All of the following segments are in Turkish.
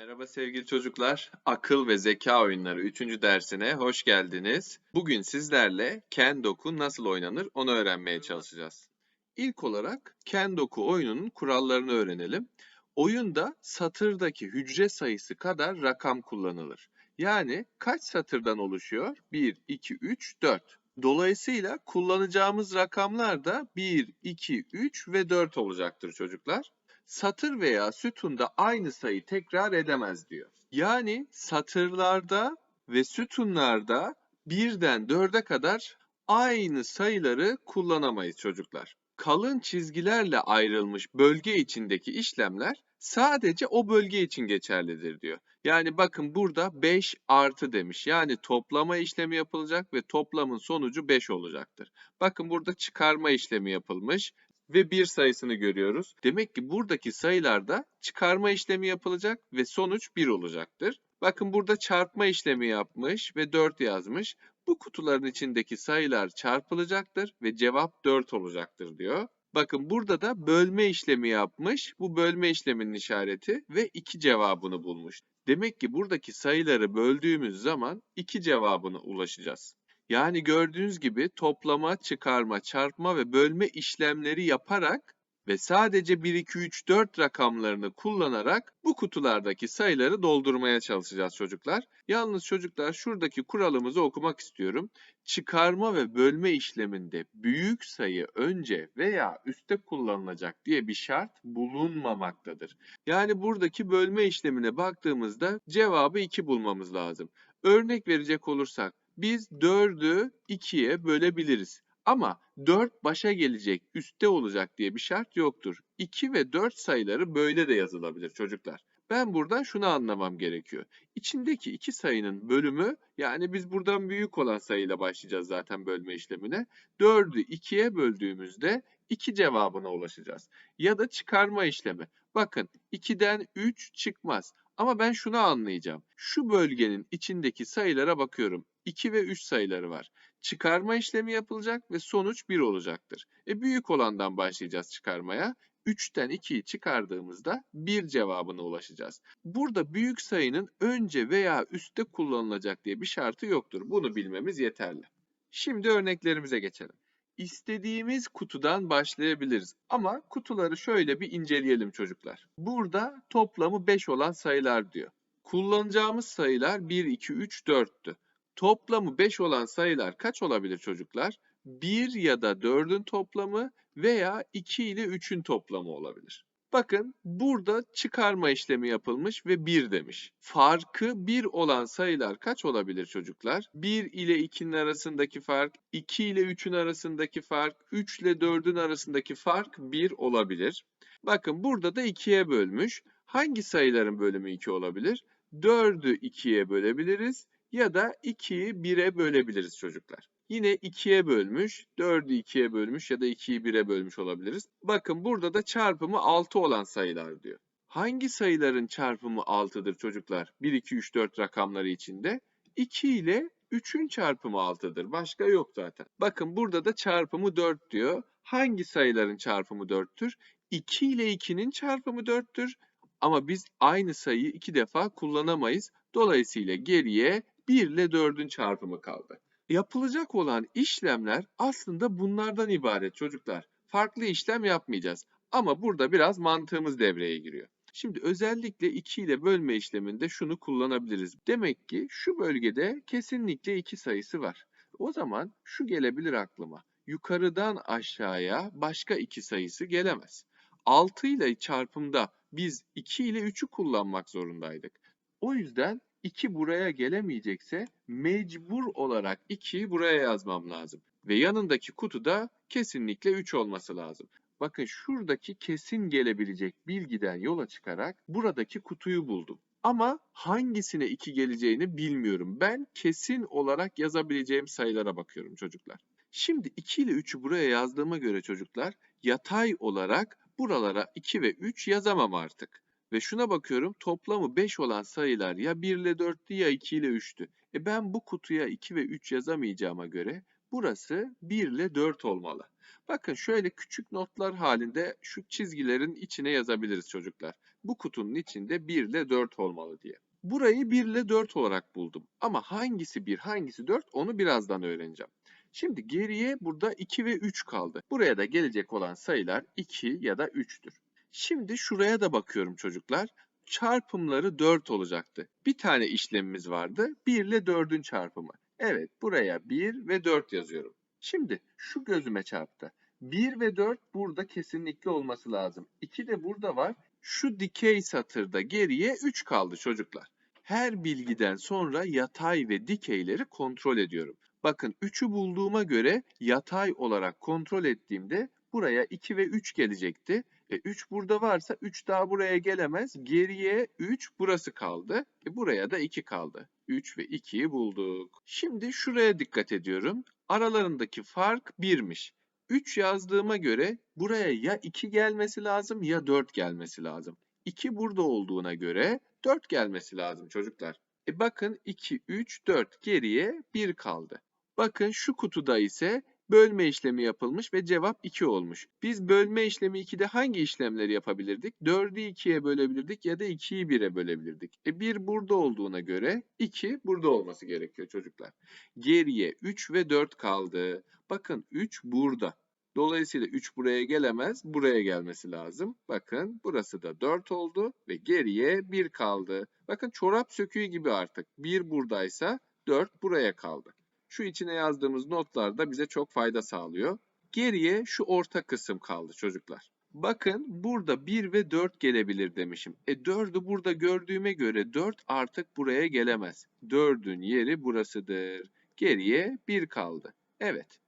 Merhaba sevgili çocuklar. Akıl ve zeka oyunları 3. dersine hoş geldiniz. Bugün sizlerle Kendoku nasıl oynanır onu öğrenmeye çalışacağız. İlk olarak Kendoku oyununun kurallarını öğrenelim. Oyunda satırdaki hücre sayısı kadar rakam kullanılır. Yani kaç satırdan oluşuyor? 1, 2, 3, 4. Dolayısıyla kullanacağımız rakamlar da 1, 2, 3 ve 4 olacaktır çocuklar satır veya sütunda aynı sayı tekrar edemez diyor. Yani satırlarda ve sütunlarda birden dörde kadar aynı sayıları kullanamayız çocuklar. Kalın çizgilerle ayrılmış bölge içindeki işlemler sadece o bölge için geçerlidir diyor. Yani bakın burada 5 artı demiş. Yani toplama işlemi yapılacak ve toplamın sonucu 5 olacaktır. Bakın burada çıkarma işlemi yapılmış ve 1 sayısını görüyoruz. Demek ki buradaki sayılarda çıkarma işlemi yapılacak ve sonuç 1 olacaktır. Bakın burada çarpma işlemi yapmış ve 4 yazmış. Bu kutuların içindeki sayılar çarpılacaktır ve cevap 4 olacaktır diyor. Bakın burada da bölme işlemi yapmış. Bu bölme işleminin işareti ve 2 cevabını bulmuş. Demek ki buradaki sayıları böldüğümüz zaman 2 cevabına ulaşacağız. Yani gördüğünüz gibi toplama, çıkarma, çarpma ve bölme işlemleri yaparak ve sadece 1, 2, 3, 4 rakamlarını kullanarak bu kutulardaki sayıları doldurmaya çalışacağız çocuklar. Yalnız çocuklar şuradaki kuralımızı okumak istiyorum. Çıkarma ve bölme işleminde büyük sayı önce veya üstte kullanılacak diye bir şart bulunmamaktadır. Yani buradaki bölme işlemine baktığımızda cevabı 2 bulmamız lazım. Örnek verecek olursak biz 4'ü 2'ye bölebiliriz. Ama 4 başa gelecek, üstte olacak diye bir şart yoktur. 2 ve 4 sayıları böyle de yazılabilir çocuklar. Ben buradan şunu anlamam gerekiyor. İçindeki iki sayının bölümü yani biz buradan büyük olan sayıyla başlayacağız zaten bölme işlemine. 4'ü 2'ye böldüğümüzde 2 cevabına ulaşacağız. Ya da çıkarma işlemi. Bakın 2'den 3 çıkmaz. Ama ben şunu anlayacağım. Şu bölgenin içindeki sayılara bakıyorum. 2 ve 3 sayıları var. Çıkarma işlemi yapılacak ve sonuç 1 olacaktır. E büyük olandan başlayacağız çıkarmaya. 3'ten 2'yi çıkardığımızda 1 cevabına ulaşacağız. Burada büyük sayının önce veya üstte kullanılacak diye bir şartı yoktur. Bunu bilmemiz yeterli. Şimdi örneklerimize geçelim. İstediğimiz kutudan başlayabiliriz. Ama kutuları şöyle bir inceleyelim çocuklar. Burada toplamı 5 olan sayılar diyor. Kullanacağımız sayılar 1, 2, 3, 4'tü. Toplamı 5 olan sayılar kaç olabilir çocuklar? 1 ya da 4'ün toplamı veya 2 ile 3'ün toplamı olabilir. Bakın burada çıkarma işlemi yapılmış ve 1 demiş. Farkı 1 olan sayılar kaç olabilir çocuklar? 1 ile 2'nin arasındaki fark, 2 ile 3'ün arasındaki fark, 3 ile 4'ün arasındaki fark 1 olabilir. Bakın burada da 2'ye bölmüş. Hangi sayıların bölümü 2 olabilir? 4'ü 2'ye bölebiliriz ya da 2'yi 1'e bölebiliriz çocuklar. Yine 2'ye bölmüş, 4'ü 2'ye bölmüş ya da 2'yi 1'e bölmüş olabiliriz. Bakın burada da çarpımı 6 olan sayılar diyor. Hangi sayıların çarpımı 6'dır çocuklar? 1, 2, 3, 4 rakamları içinde. 2 ile 3'ün çarpımı 6'dır. Başka yok zaten. Bakın burada da çarpımı 4 diyor. Hangi sayıların çarpımı 4'tür? 2 ile 2'nin çarpımı 4'tür. Ama biz aynı sayıyı iki defa kullanamayız. Dolayısıyla geriye 1 ile 4'ün çarpımı kaldı. Yapılacak olan işlemler aslında bunlardan ibaret çocuklar. Farklı işlem yapmayacağız. Ama burada biraz mantığımız devreye giriyor. Şimdi özellikle 2 ile bölme işleminde şunu kullanabiliriz. Demek ki şu bölgede kesinlikle 2 sayısı var. O zaman şu gelebilir aklıma. Yukarıdan aşağıya başka 2 sayısı gelemez. 6 ile çarpımda biz 2 ile 3'ü kullanmak zorundaydık. O yüzden 2 buraya gelemeyecekse mecbur olarak 2'yi buraya yazmam lazım. Ve yanındaki kutuda kesinlikle 3 olması lazım. Bakın şuradaki kesin gelebilecek bilgiden yola çıkarak buradaki kutuyu buldum. Ama hangisine 2 geleceğini bilmiyorum. Ben kesin olarak yazabileceğim sayılara bakıyorum çocuklar. Şimdi 2 ile 3'ü buraya yazdığıma göre çocuklar yatay olarak buralara 2 ve 3 yazamam artık. Ve şuna bakıyorum toplamı 5 olan sayılar ya 1 ile 4'tü ya 2 ile 3'tü. E ben bu kutuya 2 ve 3 yazamayacağıma göre burası 1 ile 4 olmalı. Bakın şöyle küçük notlar halinde şu çizgilerin içine yazabiliriz çocuklar. Bu kutunun içinde 1 ile 4 olmalı diye. Burayı 1 ile 4 olarak buldum. Ama hangisi 1, hangisi 4 onu birazdan öğreneceğim. Şimdi geriye burada 2 ve 3 kaldı. Buraya da gelecek olan sayılar 2 ya da 3'tür. Şimdi şuraya da bakıyorum çocuklar. Çarpımları 4 olacaktı. Bir tane işlemimiz vardı. 1 ile 4'ün çarpımı. Evet buraya 1 ve 4 yazıyorum. Şimdi şu gözüme çarptı. 1 ve 4 burada kesinlikle olması lazım. 2 de burada var. Şu dikey satırda geriye 3 kaldı çocuklar. Her bilgiden sonra yatay ve dikeyleri kontrol ediyorum. Bakın 3'ü bulduğuma göre yatay olarak kontrol ettiğimde buraya 2 ve 3 gelecekti. E 3 burada varsa 3 daha buraya gelemez. Geriye 3 burası kaldı. E buraya da 2 kaldı. 3 ve 2'yi bulduk. Şimdi şuraya dikkat ediyorum. Aralarındaki fark 1'miş. 3 yazdığıma göre buraya ya 2 gelmesi lazım ya 4 gelmesi lazım. 2 burada olduğuna göre 4 gelmesi lazım çocuklar. E bakın 2, 3, 4 geriye 1 kaldı. Bakın şu kutuda ise bölme işlemi yapılmış ve cevap 2 olmuş. Biz bölme işlemi 2'de hangi işlemleri yapabilirdik? 4'ü 2'ye bölebilirdik ya da 2'yi 1'e bölebilirdik. E 1 burada olduğuna göre 2 burada olması gerekiyor çocuklar. Geriye 3 ve 4 kaldı. Bakın 3 burada. Dolayısıyla 3 buraya gelemez, buraya gelmesi lazım. Bakın burası da 4 oldu ve geriye 1 kaldı. Bakın çorap söküğü gibi artık. 1 buradaysa 4 buraya kaldı. Şu içine yazdığımız notlar da bize çok fayda sağlıyor. Geriye şu orta kısım kaldı çocuklar. Bakın burada 1 ve 4 gelebilir demişim. E 4'ü burada gördüğüme göre 4 artık buraya gelemez. 4'ün yeri burasıdır. Geriye 1 kaldı. Evet.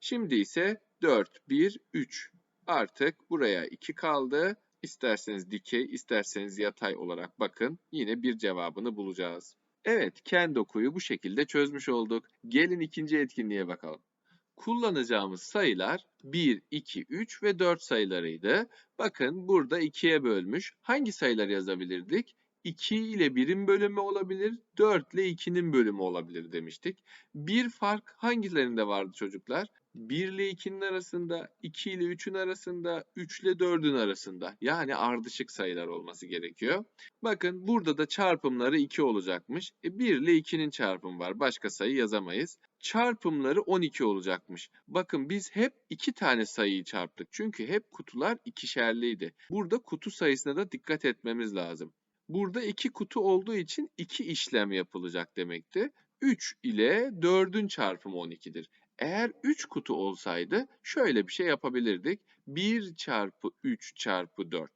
Şimdi ise 4, 1, 3. Artık buraya 2 kaldı. İsterseniz dikey, isterseniz yatay olarak bakın. Yine bir cevabını bulacağız. Evet, ken dokuyu bu şekilde çözmüş olduk. Gelin ikinci etkinliğe bakalım. Kullanacağımız sayılar 1, 2, 3 ve 4 sayılarıydı. Bakın burada 2'ye bölmüş. Hangi sayılar yazabilirdik? 2 ile 1'in bölümü olabilir, 4 ile 2'nin bölümü olabilir demiştik. Bir fark hangilerinde vardı çocuklar? 1 ile 2'nin arasında, 2 ile 3'ün arasında, 3 ile 4'ün arasında. Yani ardışık sayılar olması gerekiyor. Bakın burada da çarpımları 2 olacakmış. E 1 ile 2'nin çarpımı var. Başka sayı yazamayız. Çarpımları 12 olacakmış. Bakın biz hep 2 tane sayıyı çarptık. Çünkü hep kutular ikişerliydi. Burada kutu sayısına da dikkat etmemiz lazım. Burada iki kutu olduğu için iki işlem yapılacak demekti. 3 ile 4'ün çarpımı 12'dir. Eğer 3 kutu olsaydı şöyle bir şey yapabilirdik. 1 çarpı 3 çarpı 4.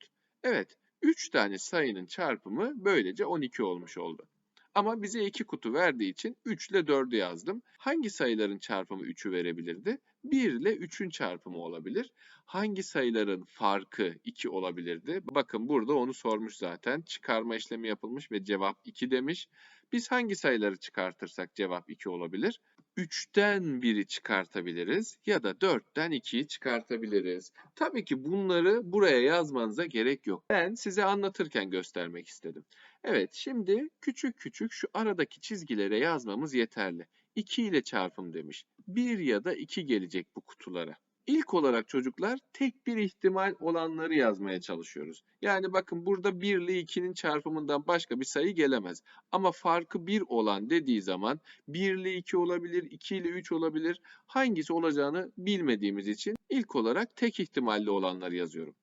Evet 3 tane sayının çarpımı böylece 12 olmuş oldu. Ama bize 2 kutu verdiği için 3 ile 4'ü yazdım. Hangi sayıların çarpımı 3'ü verebilirdi? 1 ile 3'ün çarpımı olabilir. Hangi sayıların farkı 2 olabilirdi? Bakın burada onu sormuş zaten. Çıkarma işlemi yapılmış ve cevap 2 demiş. Biz hangi sayıları çıkartırsak cevap 2 olabilir? 3'ten 1'i çıkartabiliriz ya da 4'ten 2'yi çıkartabiliriz. Tabii ki bunları buraya yazmanıza gerek yok. Ben size anlatırken göstermek istedim. Evet şimdi küçük küçük şu aradaki çizgilere yazmamız yeterli. 2 ile çarpım demiş. 1 ya da 2 gelecek bu kutulara. İlk olarak çocuklar tek bir ihtimal olanları yazmaya çalışıyoruz. Yani bakın burada 1 ile 2'nin çarpımından başka bir sayı gelemez. Ama farkı 1 olan dediği zaman 1 ile 2 olabilir, 2 ile 3 olabilir. Hangisi olacağını bilmediğimiz için ilk olarak tek ihtimalli olanları yazıyorum.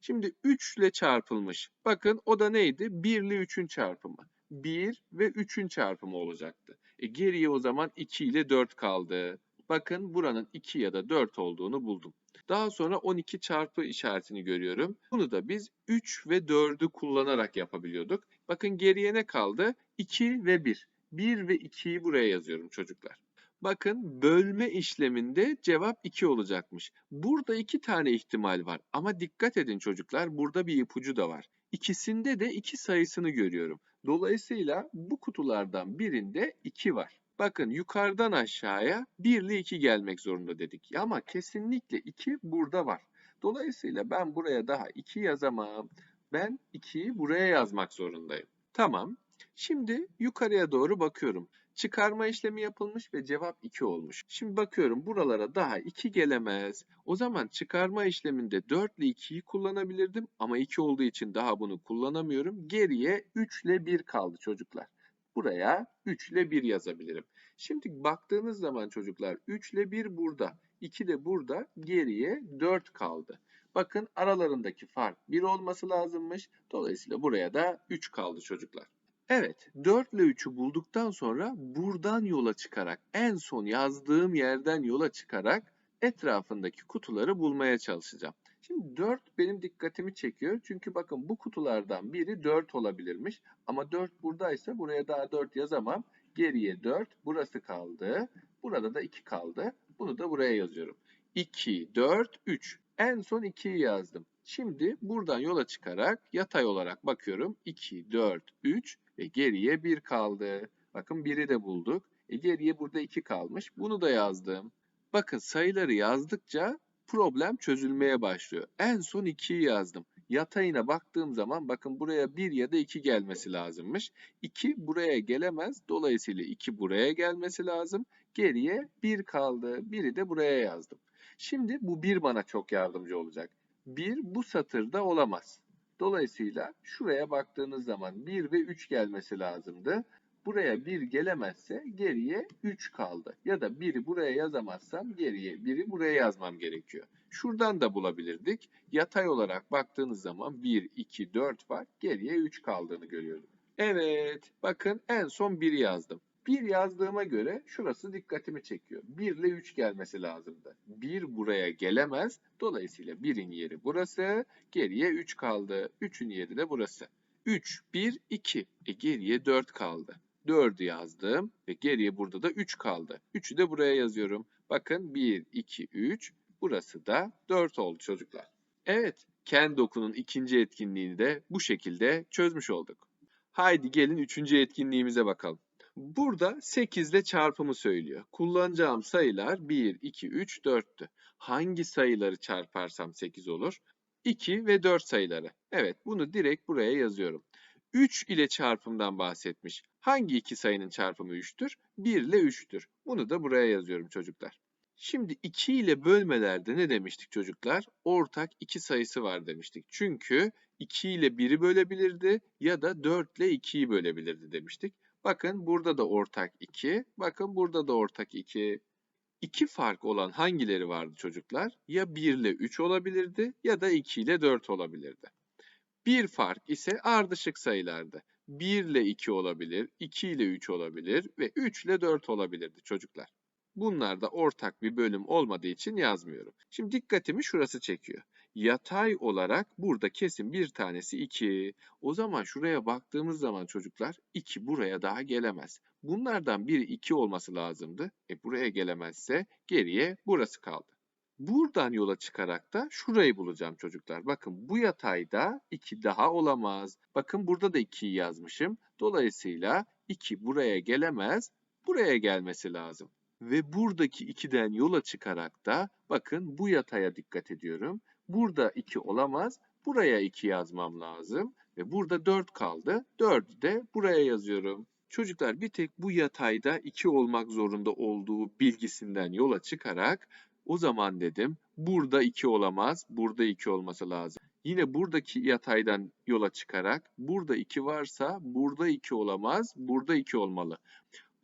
Şimdi 3 ile çarpılmış. Bakın o da neydi? 1 ile 3'ün çarpımı. 1 ve 3'ün çarpımı olacaktı. E geriye o zaman 2 ile 4 kaldı. Bakın buranın 2 ya da 4 olduğunu buldum. Daha sonra 12 çarpı işaretini görüyorum. Bunu da biz 3 ve 4'ü kullanarak yapabiliyorduk. Bakın geriye ne kaldı? 2 ve 1. 1 ve 2'yi buraya yazıyorum çocuklar. Bakın bölme işleminde cevap 2 olacakmış. Burada iki tane ihtimal var ama dikkat edin çocuklar burada bir ipucu da var. İkisinde de 2 sayısını görüyorum. Dolayısıyla bu kutulardan birinde 2 var. Bakın yukarıdan aşağıya 1 ile 2 gelmek zorunda dedik. Ama kesinlikle 2 burada var. Dolayısıyla ben buraya daha 2 yazamam. Ben 2'yi buraya yazmak zorundayım. Tamam. Şimdi yukarıya doğru bakıyorum. Çıkarma işlemi yapılmış ve cevap 2 olmuş. Şimdi bakıyorum buralara daha 2 gelemez. O zaman çıkarma işleminde 4 ile 2'yi kullanabilirdim ama 2 olduğu için daha bunu kullanamıyorum. Geriye 3 ile 1 kaldı çocuklar. Buraya 3 ile 1 yazabilirim. Şimdi baktığınız zaman çocuklar 3 ile 1 burada, 2 de burada, geriye 4 kaldı. Bakın aralarındaki fark 1 olması lazımmış. Dolayısıyla buraya da 3 kaldı çocuklar. Evet, 4 ile 3'ü bulduktan sonra buradan yola çıkarak, en son yazdığım yerden yola çıkarak etrafındaki kutuları bulmaya çalışacağım. Şimdi 4 benim dikkatimi çekiyor. Çünkü bakın bu kutulardan biri 4 olabilirmiş. Ama 4 buradaysa buraya daha 4 yazamam. Geriye 4, burası kaldı. Burada da 2 kaldı. Bunu da buraya yazıyorum. 2, 4, 3. En son 2'yi yazdım. Şimdi buradan yola çıkarak yatay olarak bakıyorum. 2, 4, 3 ve geriye 1 kaldı. Bakın 1'i de bulduk. E geriye burada 2 kalmış. Bunu da yazdım. Bakın sayıları yazdıkça problem çözülmeye başlıyor. En son 2'yi yazdım. Yatayına baktığım zaman bakın buraya 1 ya da 2 gelmesi lazımmış. 2 buraya gelemez. Dolayısıyla 2 buraya gelmesi lazım. Geriye 1 kaldı. 1'i de buraya yazdım. Şimdi bu 1 bana çok yardımcı olacak. 1 bu satırda olamaz. Dolayısıyla şuraya baktığınız zaman 1 ve 3 gelmesi lazımdı. Buraya 1 gelemezse geriye 3 kaldı. Ya da 1'i buraya yazamazsam geriye 1'i buraya yazmam gerekiyor. Şuradan da bulabilirdik. Yatay olarak baktığınız zaman 1, 2, 4 var. Geriye 3 kaldığını görüyorum. Evet, bakın en son 1 yazdım. 1 yazdığıma göre şurası dikkatimi çekiyor. 1 ile 3 gelmesi lazımdı. 1 buraya gelemez. Dolayısıyla 1'in yeri burası. Geriye 3 kaldı. 3'ün yeri de burası. 3, 1, 2. E geriye 4 kaldı. 4'ü yazdım ve geriye burada da 3 kaldı. 3'ü de buraya yazıyorum. Bakın 1, 2, 3. Burası da 4 oldu çocuklar. Evet, Ken dokunun ikinci etkinliğini de bu şekilde çözmüş olduk. Haydi gelin üçüncü etkinliğimize bakalım. Burada 8 ile çarpımı söylüyor. Kullanacağım sayılar 1, 2, 3, 4'tü. Hangi sayıları çarparsam 8 olur? 2 ve 4 sayıları. Evet bunu direkt buraya yazıyorum. 3 ile çarpımdan bahsetmiş. Hangi iki sayının çarpımı 3'tür? 1 ile 3'tür. Bunu da buraya yazıyorum çocuklar. Şimdi 2 ile bölmelerde ne demiştik çocuklar? Ortak 2 sayısı var demiştik. Çünkü 2 ile 1'i bölebilirdi ya da 4 ile 2'yi bölebilirdi demiştik. Bakın burada da ortak 2. Bakın burada da ortak 2. İki fark olan hangileri vardı çocuklar? Ya 1 ile 3 olabilirdi ya da 2 ile 4 olabilirdi. Bir fark ise ardışık sayılardı. 1 ile 2 olabilir, 2 ile 3 olabilir ve 3 ile 4 olabilirdi çocuklar. Bunlarda ortak bir bölüm olmadığı için yazmıyorum. Şimdi dikkatimi şurası çekiyor. Yatay olarak burada kesin bir tanesi 2. O zaman şuraya baktığımız zaman çocuklar 2 buraya daha gelemez. Bunlardan biri 2 olması lazımdı. E buraya gelemezse geriye burası kaldı. Buradan yola çıkarak da şurayı bulacağım çocuklar. Bakın bu yatayda 2 daha olamaz. Bakın burada da 2'yi yazmışım. Dolayısıyla 2 buraya gelemez. Buraya gelmesi lazım. Ve buradaki 2'den yola çıkarak da bakın bu yataya dikkat ediyorum. Burada 2 olamaz. Buraya 2 yazmam lazım. Ve burada 4 kaldı. 4'ü de buraya yazıyorum. Çocuklar bir tek bu yatayda 2 olmak zorunda olduğu bilgisinden yola çıkarak o zaman dedim burada 2 olamaz, burada 2 olması lazım. Yine buradaki yataydan yola çıkarak burada 2 varsa burada 2 olamaz, burada 2 olmalı.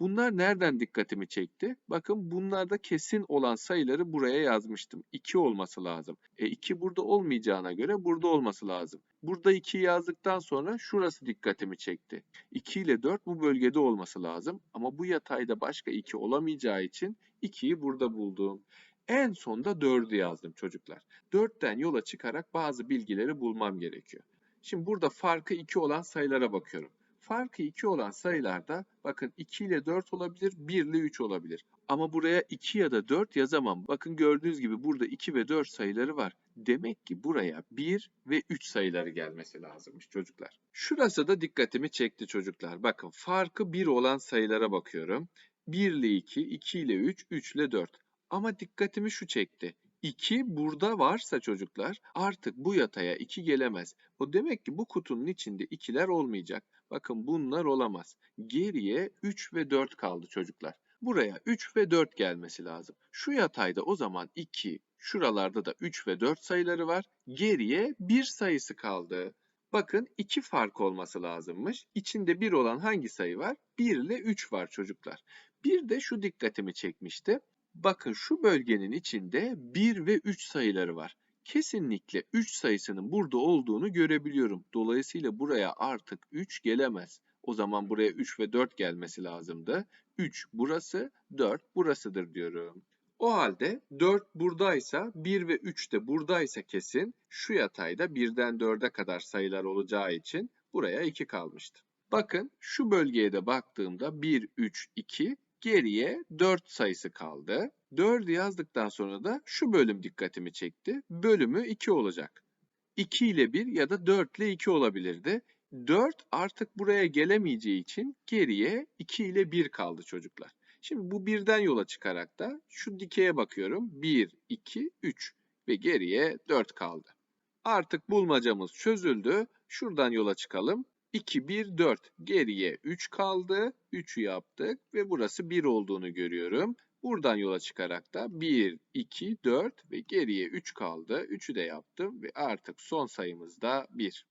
Bunlar nereden dikkatimi çekti? Bakın bunlarda kesin olan sayıları buraya yazmıştım. 2 olması lazım. E 2 burada olmayacağına göre burada olması lazım. Burada 2 yazdıktan sonra şurası dikkatimi çekti. 2 ile 4 bu bölgede olması lazım. Ama bu yatayda başka 2 olamayacağı için 2'yi burada buldum. En sonda 4'ü yazdım çocuklar. 4'ten yola çıkarak bazı bilgileri bulmam gerekiyor. Şimdi burada farkı 2 olan sayılara bakıyorum. Farkı 2 olan sayılarda bakın 2 ile 4 olabilir, 1 ile 3 olabilir. Ama buraya 2 ya da 4 yazamam. Bakın gördüğünüz gibi burada 2 ve 4 sayıları var. Demek ki buraya 1 ve 3 sayıları gelmesi lazımmış çocuklar. Şurası da dikkatimi çekti çocuklar. Bakın farkı 1 olan sayılara bakıyorum. 1 ile 2, 2 ile 3, 3 ile 4. Ama dikkatimi şu çekti. 2 burada varsa çocuklar artık bu yataya 2 gelemez. O demek ki bu kutunun içinde ikiler olmayacak. Bakın bunlar olamaz. Geriye 3 ve 4 kaldı çocuklar. Buraya 3 ve 4 gelmesi lazım. Şu yatayda o zaman 2, şuralarda da 3 ve 4 sayıları var. Geriye 1 sayısı kaldı. Bakın 2 fark olması lazımmış. İçinde 1 olan hangi sayı var? 1 ile 3 var çocuklar. Bir de şu dikkatimi çekmişti. Bakın şu bölgenin içinde 1 ve 3 sayıları var. Kesinlikle 3 sayısının burada olduğunu görebiliyorum. Dolayısıyla buraya artık 3 gelemez. O zaman buraya 3 ve 4 gelmesi lazımdı. 3 burası, 4 burasıdır diyorum. O halde 4 buradaysa 1 ve 3 de buradaysa kesin şu yatayda 1'den 4'e kadar sayılar olacağı için buraya 2 kalmıştı. Bakın şu bölgeye de baktığımda 1, 3, 2 geriye 4 sayısı kaldı. 4'ü yazdıktan sonra da şu bölüm dikkatimi çekti. Bölümü 2 olacak. 2 ile 1 ya da 4 ile 2 olabilirdi. 4 artık buraya gelemeyeceği için geriye 2 ile 1 kaldı çocuklar. Şimdi bu birden yola çıkarak da şu dikeye bakıyorum. 1, 2, 3 ve geriye 4 kaldı. Artık bulmacamız çözüldü. Şuradan yola çıkalım. 2, 1, 4. Geriye 3 kaldı. 3'ü yaptık ve burası 1 olduğunu görüyorum. Buradan yola çıkarak da 1, 2, 4 ve geriye 3 kaldı. 3'ü de yaptım ve artık son sayımız da 1.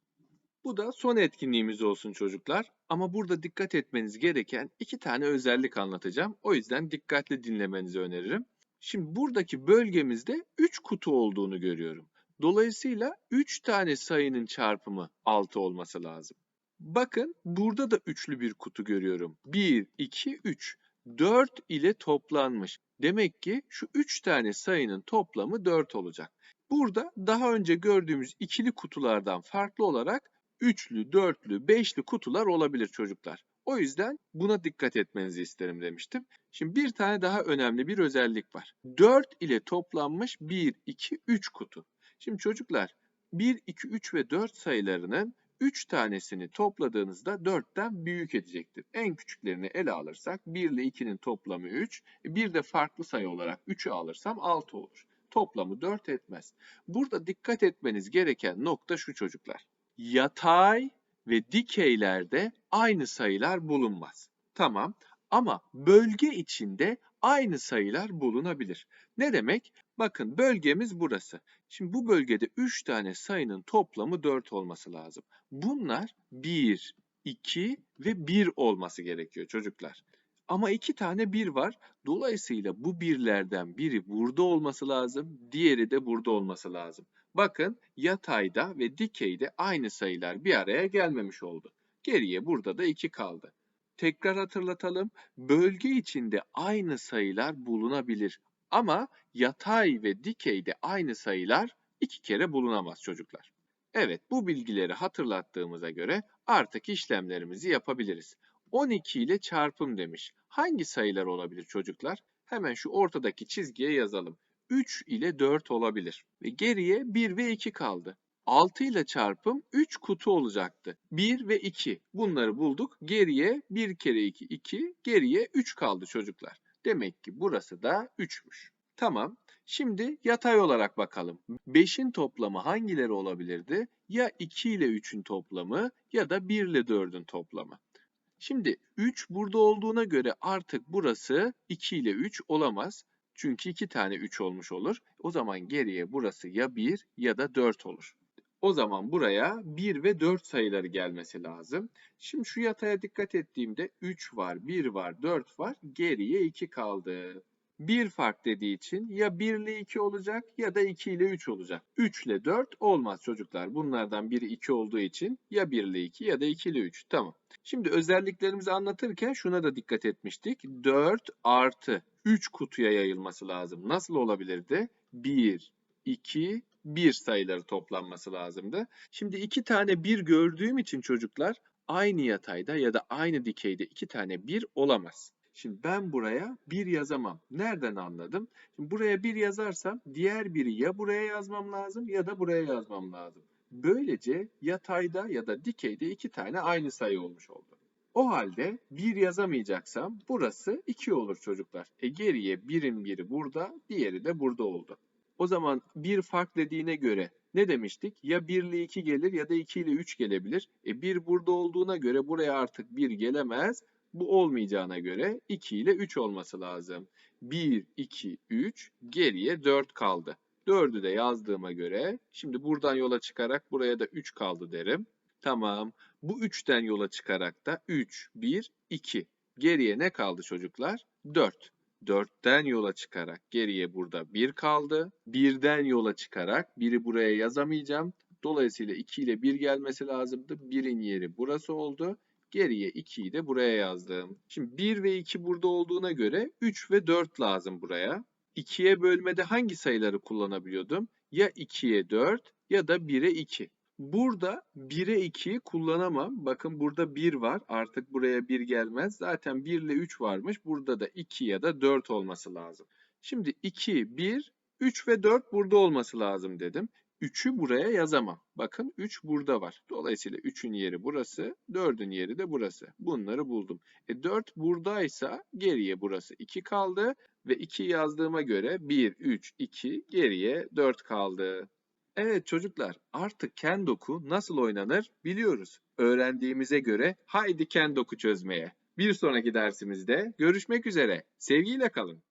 Bu da son etkinliğimiz olsun çocuklar. Ama burada dikkat etmeniz gereken iki tane özellik anlatacağım. O yüzden dikkatli dinlemenizi öneririm. Şimdi buradaki bölgemizde 3 kutu olduğunu görüyorum. Dolayısıyla 3 tane sayının çarpımı 6 olması lazım. Bakın burada da üçlü bir kutu görüyorum. 1, 2, 3. 4 ile toplanmış. Demek ki şu 3 tane sayının toplamı 4 olacak. Burada daha önce gördüğümüz ikili kutulardan farklı olarak üçlü, dörtlü, beşli kutular olabilir çocuklar. O yüzden buna dikkat etmenizi isterim demiştim. Şimdi bir tane daha önemli bir özellik var. 4 ile toplanmış 1, 2, 3 kutu. Şimdi çocuklar 1, 2, 3 ve 4 sayılarının 3 tanesini topladığınızda 4'ten büyük edecektir. En küçüklerini ele alırsak 1 ile 2'nin toplamı 3. Bir de farklı sayı olarak 3'ü alırsam 6 olur. Toplamı 4 etmez. Burada dikkat etmeniz gereken nokta şu çocuklar. Yatay ve dikeylerde aynı sayılar bulunmaz. Tamam ama bölge içinde aynı sayılar bulunabilir. Ne demek? Bakın bölgemiz burası. Şimdi bu bölgede 3 tane sayının toplamı 4 olması lazım. Bunlar 1, 2 ve 1 olması gerekiyor çocuklar. Ama 2 tane 1 var. Dolayısıyla bu birlerden biri burada olması lazım, diğeri de burada olması lazım. Bakın yatayda ve dikeyde aynı sayılar bir araya gelmemiş oldu. Geriye burada da 2 kaldı. Tekrar hatırlatalım. Bölge içinde aynı sayılar bulunabilir. Ama yatay ve dikeyde aynı sayılar iki kere bulunamaz çocuklar. Evet bu bilgileri hatırlattığımıza göre artık işlemlerimizi yapabiliriz. 12 ile çarpım demiş. Hangi sayılar olabilir çocuklar? Hemen şu ortadaki çizgiye yazalım. 3 ile 4 olabilir. Ve geriye 1 ve 2 kaldı. 6 ile çarpım 3 kutu olacaktı. 1 ve 2 bunları bulduk. Geriye 1 kere 2 2 geriye 3 kaldı çocuklar. Demek ki burası da 3'müş. Tamam. Şimdi yatay olarak bakalım. 5'in toplamı hangileri olabilirdi? Ya 2 ile 3'ün toplamı ya da 1 ile 4'ün toplamı. Şimdi 3 burada olduğuna göre artık burası 2 ile 3 olamaz. Çünkü 2 tane 3 olmuş olur. O zaman geriye burası ya 1 ya da 4 olur. O zaman buraya 1 ve 4 sayıları gelmesi lazım. Şimdi şu yataya dikkat ettiğimde 3 var, 1 var, 4 var. Geriye 2 kaldı. 1 fark dediği için ya 1 ile 2 olacak ya da 2 ile 3 olacak. 3 ile 4 olmaz çocuklar. Bunlardan biri 2 olduğu için ya 1 ile 2 ya da 2 ile 3. Tamam. Şimdi özelliklerimizi anlatırken şuna da dikkat etmiştik. 4 artı 3 kutuya yayılması lazım. Nasıl olabilirdi? 1, 2, 1 sayıları toplanması lazımdı. Şimdi iki tane 1 gördüğüm için çocuklar aynı yatayda ya da aynı dikeyde iki tane 1 olamaz. Şimdi ben buraya 1 yazamam. Nereden anladım? Şimdi buraya 1 yazarsam diğer biri ya buraya yazmam lazım ya da buraya yazmam lazım. Böylece yatayda ya da dikeyde iki tane aynı sayı olmuş oldu. O halde 1 yazamayacaksam burası 2 olur çocuklar. E geriye 1'in biri burada, diğeri de burada oldu. O zaman bir fark dediğine göre ne demiştik? Ya 1 ile 2 gelir ya da 2 ile 3 gelebilir. E 1 burada olduğuna göre buraya artık 1 gelemez. Bu olmayacağına göre 2 ile 3 olması lazım. 1, 2, 3 geriye 4 kaldı. 4'ü de yazdığıma göre şimdi buradan yola çıkarak buraya da 3 kaldı derim. Tamam. Bu 3'ten yola çıkarak da 3, 1, 2. Geriye ne kaldı çocuklar? 4. 4'ten yola çıkarak geriye burada 1 kaldı. 1'den yola çıkarak 1'i buraya yazamayacağım. Dolayısıyla 2 ile 1 gelmesi lazımdı. 1'in yeri burası oldu. Geriye 2'yi de buraya yazdım. Şimdi 1 ve 2 burada olduğuna göre 3 ve 4 lazım buraya. 2'ye bölmede hangi sayıları kullanabiliyordum? Ya 2'ye 4 ya da 1'e 2. Burada 1'e 2'yi kullanamam. Bakın burada 1 var. Artık buraya 1 gelmez. Zaten 1 ile 3 varmış. Burada da 2 ya da 4 olması lazım. Şimdi 2, 1, 3 ve 4 burada olması lazım dedim. 3'ü buraya yazamam. Bakın 3 burada var. Dolayısıyla 3'ün yeri burası, 4'ün yeri de burası. Bunları buldum. E 4 buradaysa geriye burası 2 kaldı ve 2 yazdığıma göre 1, 3, 2 geriye 4 kaldı. Evet çocuklar artık Kendoku nasıl oynanır biliyoruz. Öğrendiğimize göre haydi Kendoku çözmeye. Bir sonraki dersimizde görüşmek üzere. Sevgiyle kalın.